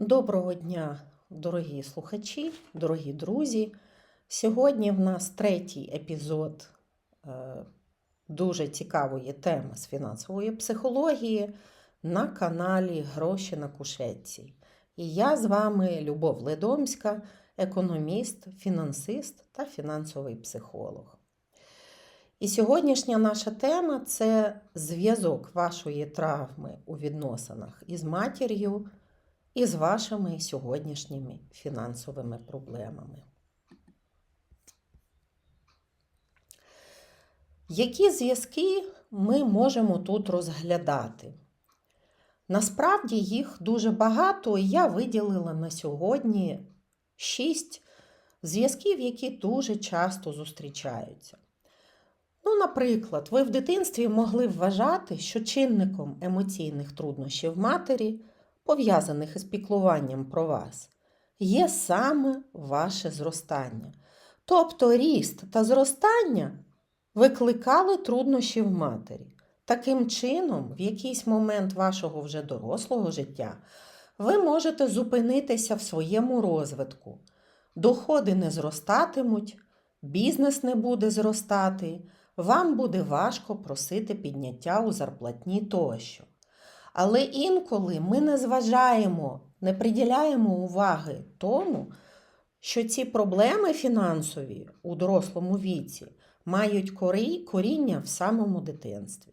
Доброго дня, дорогі слухачі, дорогі друзі. Сьогодні в нас третій епізод е, дуже цікавої теми з фінансової психології на каналі Гроші на кушетці. І я з вами Любов Ледомська, економіст, фінансист та фінансовий психолог. І сьогоднішня наша тема це зв'язок вашої травми у відносинах із матір'ю і з вашими сьогоднішніми фінансовими проблемами. Які зв'язки ми можемо тут розглядати? Насправді їх дуже багато, і я виділила на сьогодні шість зв'язків, які дуже часто зустрічаються. Ну, наприклад, ви в дитинстві могли вважати, що чинником емоційних труднощів матері пов'язаних із піклуванням про вас, є саме ваше зростання. Тобто ріст та зростання викликали труднощі в матері. Таким чином, в якийсь момент вашого вже дорослого життя ви можете зупинитися в своєму розвитку. Доходи не зростатимуть, бізнес не буде зростати, вам буде важко просити підняття у зарплатні тощо. Але інколи ми не зважаємо, не приділяємо уваги тому, що ці проблеми фінансові у дорослому віці мають корі- коріння в самому дитинстві.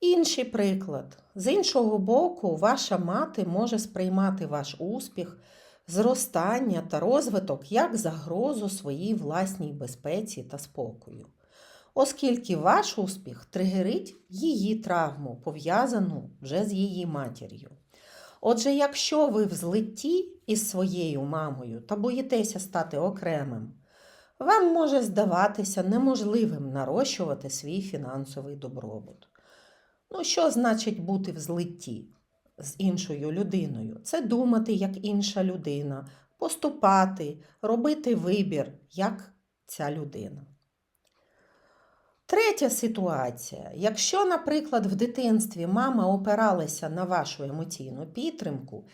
Інший приклад. З іншого боку, ваша мати може сприймати ваш успіх, зростання та розвиток як загрозу своїй власній безпеці та спокою оскільки ваш успіх тригерить її травму, пов'язану вже з її матір'ю. Отже, якщо ви в злитті із своєю мамою та боїтеся стати окремим, вам може здаватися неможливим нарощувати свій фінансовий добробут. Ну, що значить бути в злитті з іншою людиною? Це думати як інша людина, поступати, робити вибір, як ця людина. Третя ситуація. Якщо, наприклад, в дитинстві мама опиралася на вашу емоційну підтримку,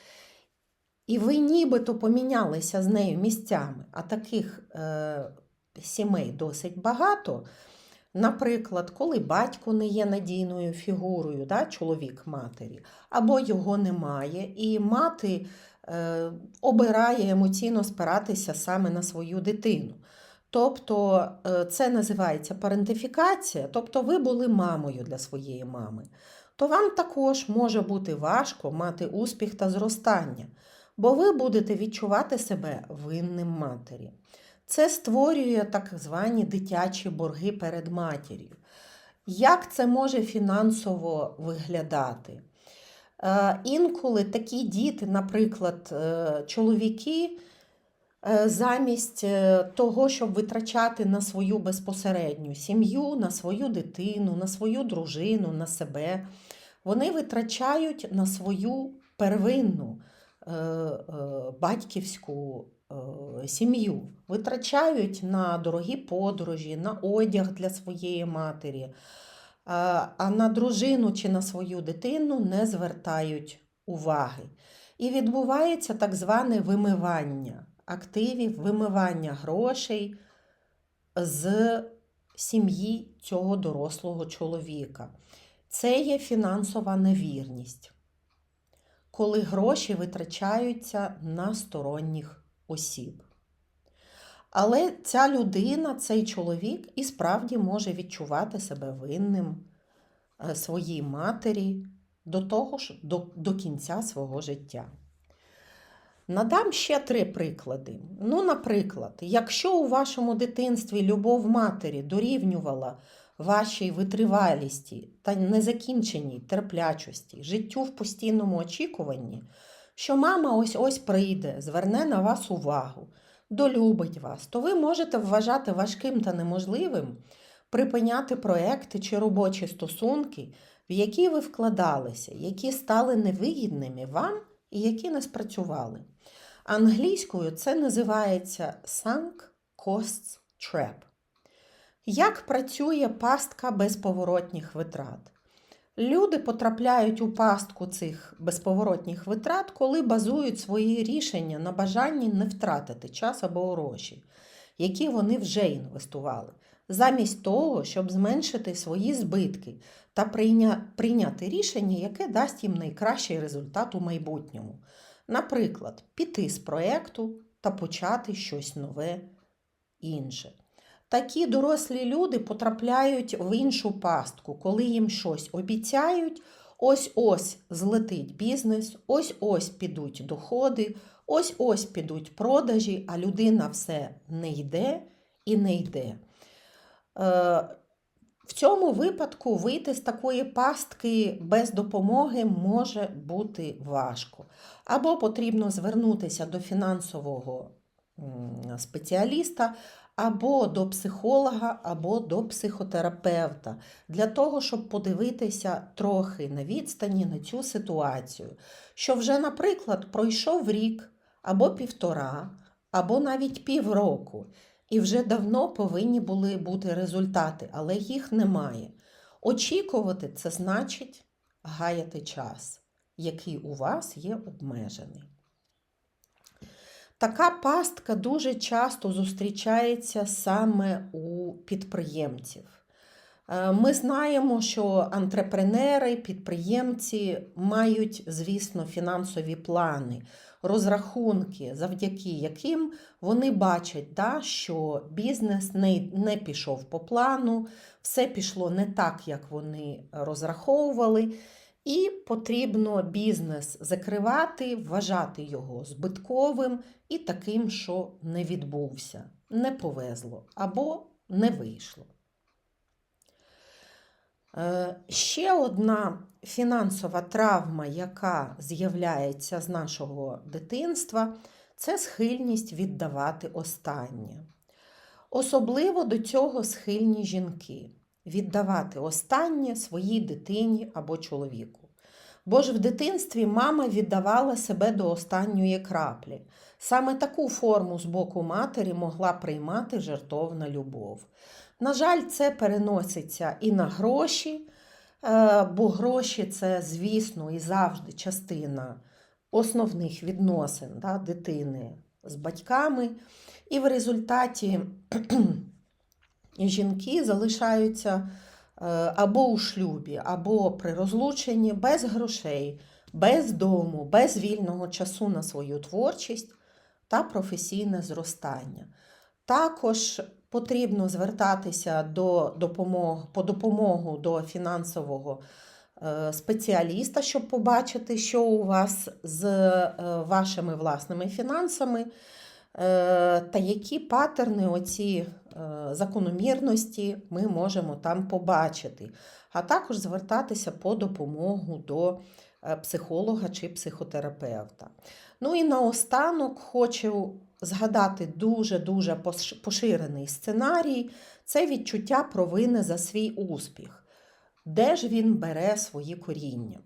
і ви нібито помінялися з нею місцями, а таких е, сімей досить багато. Наприклад, коли батько не є надійною фігурою, да, чоловік матері, або його немає, і мати е, обирає емоційно спиратися саме на свою дитину. Тобто е, це називається парентифікація, тобто ви були мамою для своєї мами, то вам також може бути важко мати успіх та зростання, бо ви будете відчувати себе винним матері. Це створює так звані дитячі борги перед матір'ю. Як це може фінансово виглядати? Е, Інколи такі діти, наприклад, е, чоловіки. Е, замість е, того, щоб витрачати на свою безпосередню сім'ю, на свою дитину, на свою дружину, на себе, вони витрачають на свою первинну е, батьківську сім'ю, витрачають на дорогі подорожі, на одяг для своєї матері, а на дружину чи на свою дитину не звертають уваги. І відбувається так зване вимивання активів, вимивання грошей з сім'ї цього дорослого чоловіка. Це є фінансова невірність, коли гроші витрачаються на сторонніх осіб. Але ця людина, цей чоловік, і справді може відчувати себе винним е, своїй матері до того ж, до, до кінця свого життя. Надам ще три приклади. Ну, наприклад, якщо у вашому дитинстві любов матері дорівнювала вашій витривалісті та незакінченій терплячості, життю в постійному очікуванні, що мама ось ось прийде, зверне на вас увагу, долюбить вас, то ви можете вважати важким та неможливим припиняти проекти чи робочі стосунки, в які ви вкладалися, які стали невигідними вам і які не спрацювали. Англійською це називається Sunk Costs Trap. Як працює пастка безповоротніх витрат? Люди потрапляють у пастку цих безповоротніх витрат, коли базують свої рішення на бажанні не втратити час або гроші, які вони вже інвестували, замість того, щоб зменшити свої збитки та прийняти рішення, яке дасть їм найкращий результат у майбутньому. Наприклад, піти з проекту та почати щось нове інше. Такі дорослі люди потрапляють в іншу пастку, коли їм щось обіцяють, ось-ось злетить бізнес, ось-ось підуть доходи, ось-ось підуть продажі, а людина все не йде і не йде. Е, в цьому випадку вийти з такої пастки без допомоги може бути важко. Або потрібно звернутися до фінансового спеціаліста, або до психолога, або до психотерапевта, для того, щоб подивитися трохи на відстані на цю ситуацію. Що вже, наприклад, пройшов рік або півтора, або навіть півроку, і вже давно повинні були бути результати, але їх немає. Очікувати це значить гаяти час, який у вас є обмежений. Така пастка дуже часто зустрічається саме у підприємців. Е, Ми знаємо, що антрепренери, підприємці мають, звісно, фінансові плани, розрахунки, завдяки яким вони бачать, да, що бізнес не, не пішов по плану, все пішло не так, як вони розраховували. І потрібно бізнес закривати, вважати його збитковим і таким, що не відбувся, не повезло або не вийшло. Е, Ще одна фінансова травма, яка з'являється з нашого дитинства, це схильність віддавати останнє. Особливо до цього схильні жінки віддавати останнє своїй дитині або чоловіку. Бо ж в дитинстві мама віддавала себе до останньої краплі. Саме таку форму з боку матері могла приймати жертовна любов. На жаль, це переноситься і на гроші, е, бо гроші це, звісно, і завжди частина основних відносин да, дитини з батьками. І в результаті жінки залишаються або у шлюбі, або при розлученні без грошей, без дому, без вільного часу на свою творчість та професійне зростання. Також потрібно звертатися до допомог, по допомогу до фінансового е, спеціаліста, щоб побачити, що у вас з е, вашими власними фінансами, е, та які патерни, оці закономірності ми можемо там побачити, а також звертатися по допомогу до психолога чи психотерапевта. Ну і наостанок хочу згадати дуже-дуже поширений сценарій це відчуття провини за свій успіх. Де ж він бере свої коріння?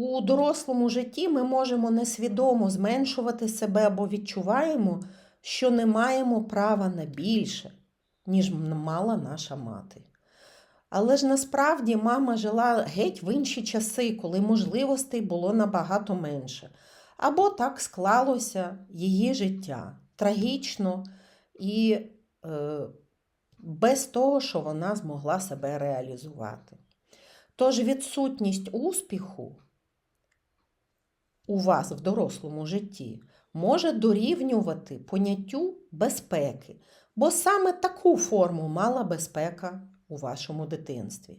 У дорослому житті ми можемо несвідомо зменшувати себе або відчуваємо, що не маємо права на більше, ніж мала наша мати. Але ж насправді мама жила геть в інші часи, коли можливостей було набагато менше. Або так склалося її життя трагічно і е, без того, що вона змогла себе реалізувати. Тож відсутність успіху у вас в дорослому житті може дорівнювати поняттю безпеки, бо саме таку форму мала безпека у вашому дитинстві.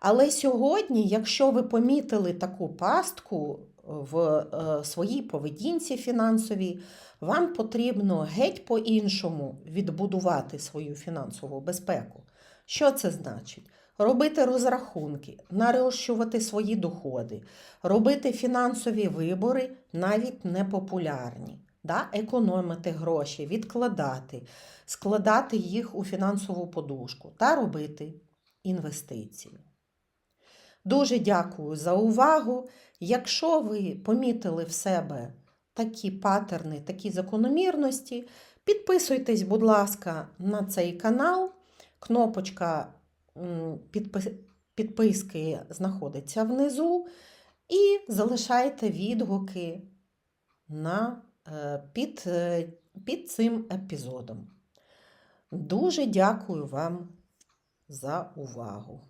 Але сьогодні, якщо ви помітили таку пастку в е, своїй поведінці фінансовій, вам потрібно геть по-іншому відбудувати свою фінансову безпеку. Що це значить? Робити розрахунки, нарощувати свої доходи, робити фінансові вибори навіть непопулярні, да? економити гроші, відкладати, складати їх у фінансову подушку та робити інвестиції. Дуже дякую за увагу. Якщо ви помітили в себе такі патерни, такі закономірності, підписуйтесь, будь ласка, на цей канал. Кнопочка підписки знаходиться внизу. І залишайте відгуки на, е, під, е, під цим епізодом. Дуже дякую вам за увагу!